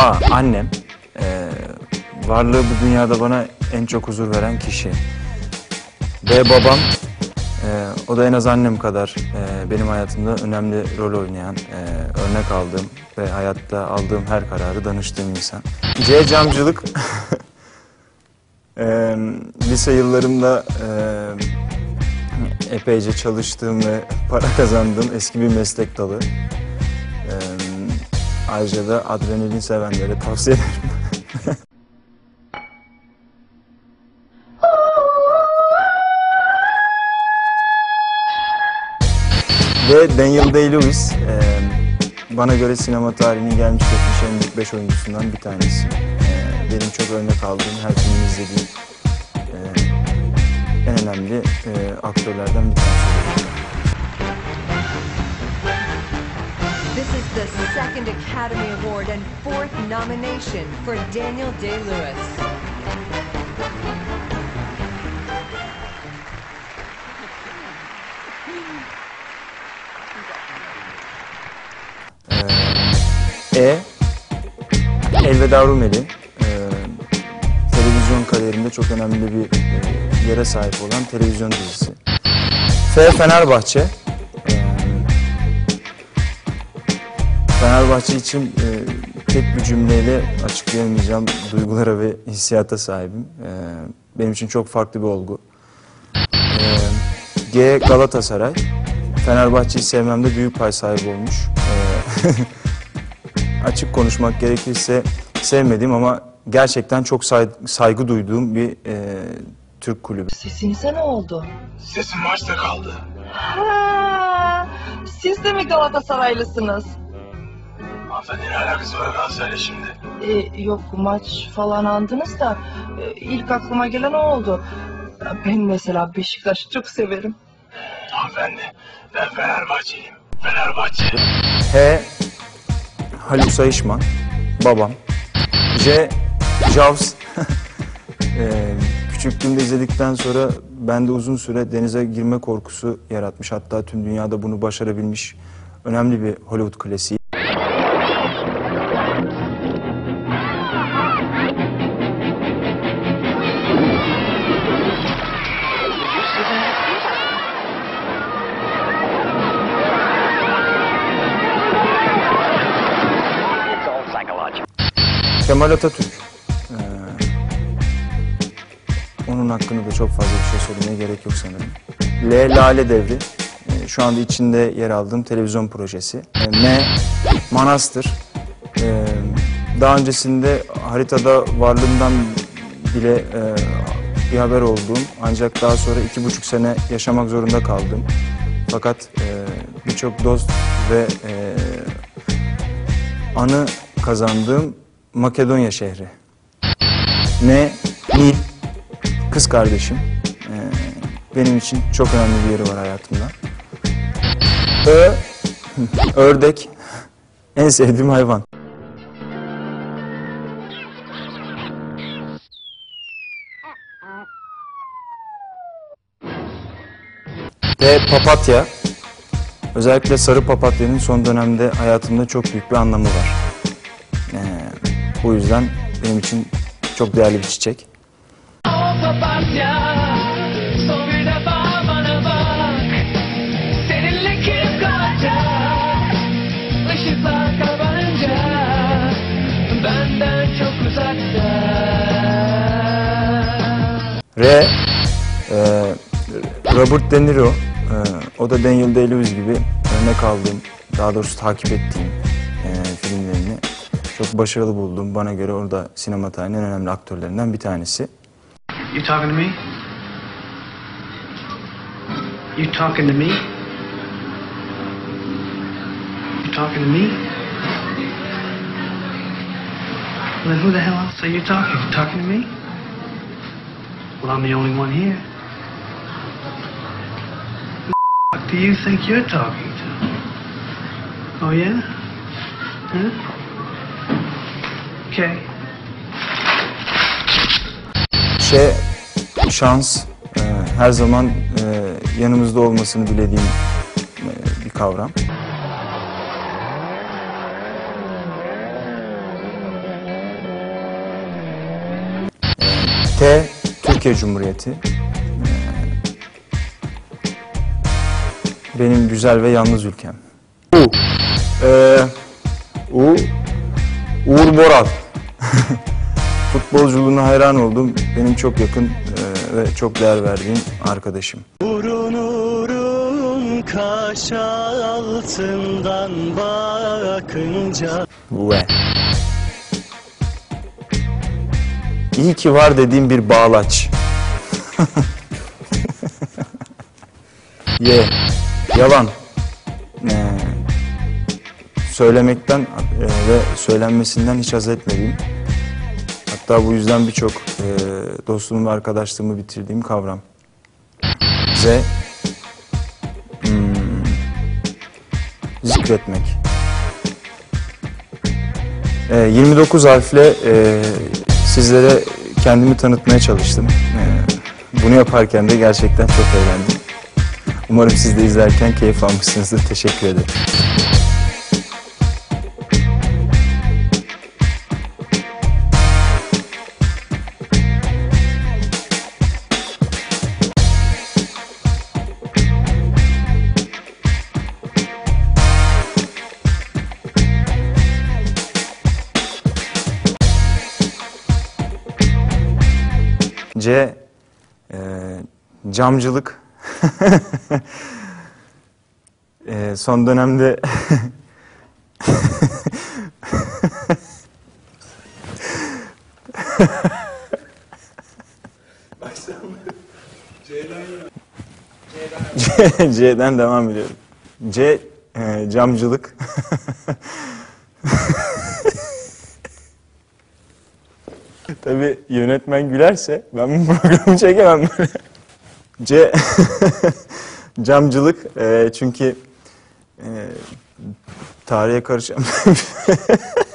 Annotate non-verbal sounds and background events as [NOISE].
A. Annem. Ee, varlığı bu dünyada bana en çok huzur veren kişi. B. Babam. Ee, o da en az annem kadar e, benim hayatımda önemli rol oynayan, e, örnek aldığım ve hayatta aldığım her kararı danıştığım insan. C. Camcılık. Ee, [LAUGHS] lise yıllarımda e, epeyce çalıştığım ve para kazandığım eski bir meslek dalı. Ayrıca da adrenalin sevenlere tavsiye ederim. Ve Daniel Day-Lewis, e, bana göre sinema tarihinin gelmiş geçmiş en büyük beş oyuncusundan bir tanesi. E, benim çok örnek aldığım, her filmini izlediğim e, en önemli e, aktörlerden bir tanesi. The second Academy Award and fourth nomination for Daniel Day-Lewis. E. Elveda Rumeli. Ee, televizyon kariyerinde çok önemli bir e, yere sahip olan televizyon dizisi. F. Fenerbahçe. Fenerbahçe için e, tek bir cümleyle açıklayamayacağım duygulara ve hissiyata sahibim. Ee, benim için çok farklı bir olgu. Ee, G. Galatasaray. Fenerbahçe'yi sevmemde büyük pay sahibi olmuş. Ee, [LAUGHS] açık konuşmak gerekirse sevmediğim ama gerçekten çok say- saygı duyduğum bir e, Türk kulübü. Sesinize ne oldu? Sesim maçta kaldı. Ha, siz de mi Galatasaraylısınız? Hanımefendi ne alakası var Galatasaray'la şimdi? Ee, yok maç falan andınız da e, ilk aklıma gelen o oldu. Ben mesela Beşiktaş'ı çok severim. Hanımefendi ben Fenerbahçeliyim. Fenerbahçe. H. Haluk Sayışman, babam. J. Jaws. [LAUGHS] e, küçüklüğümde izledikten sonra bende uzun süre denize girme korkusu yaratmış. Hatta tüm dünyada bunu başarabilmiş önemli bir Hollywood klasiği. Kemal Atatürk. Ee, onun hakkında da çok fazla bir şey söylemeye gerek yok sanırım. L. Lale Devri. Ee, şu anda içinde yer aldığım televizyon projesi. Ee, M. Manastır. Ee, daha öncesinde haritada varlığından bile e, bir haber olduğum ancak daha sonra iki buçuk sene yaşamak zorunda kaldım. Fakat e, birçok dost ve e, anı kazandığım Makedonya şehri. Ne? Nil. Kız kardeşim. Ee, benim için çok önemli bir yeri var hayatımda. Ö. [LAUGHS] Ördek. En sevdiğim hayvan. Ve papatya. Özellikle sarı papatyanın son dönemde hayatımda çok büyük bir anlamı var. Bu yüzden benim için çok değerli bir çiçek. papatya Son bir defa bana bak Seninle kim kalacak Işıklar kapanınca Benden çok uzakta R. e, Robert De Niro. e, o da Daniel Day-Lewis gibi örnek aldığım, daha doğrusu takip ettiğim başarılı bulduğum, bana göre orada sinema tarihinin en önemli aktörlerinden bir tanesi. You talking to me? You talking to me? You talking to me? Well, who the hell else are you talking to? Talking to me? Well, I'm the only one here. Who do you think you're talking to? Oh, yeah? Huh? Şey. Şey, şans e, her zaman e, yanımızda olmasını dilediğim e, bir kavram. E, T, Türkiye Cumhuriyeti. E, benim güzel ve yalnız ülkem. U. Ee, U, Uğur Boral. [LAUGHS] Futbolculuğuna hayran oldum. Benim çok yakın e, ve çok değer verdiğim arkadaşım. Urun kaş altından bakınca Ve. İyi ki var dediğim bir bağlaç. [LAUGHS] Ye. Yalan. Söylemekten e, ve söylenmesinden hiç haz etmediğim. Hatta bu yüzden birçok e, dostluğumu ve arkadaşlığımı bitirdiğim kavram. Z. Hmm, zikretmek. Ee, 29 harfle e, sizlere kendimi tanıtmaya çalıştım. Bunu yaparken de gerçekten çok eğlendim. Umarım siz de izlerken keyif almışsınızdır. Teşekkür ederim. C. e, camcılık. [LAUGHS] E, son dönemde C- [LAUGHS] C'den devam ediyorum. C. e, camcılık. [LAUGHS] Tabii yönetmen gülerse ben bu programı çekemem. [LAUGHS] C [LAUGHS] camcılık e, çünkü e, tarihe karışan [LAUGHS]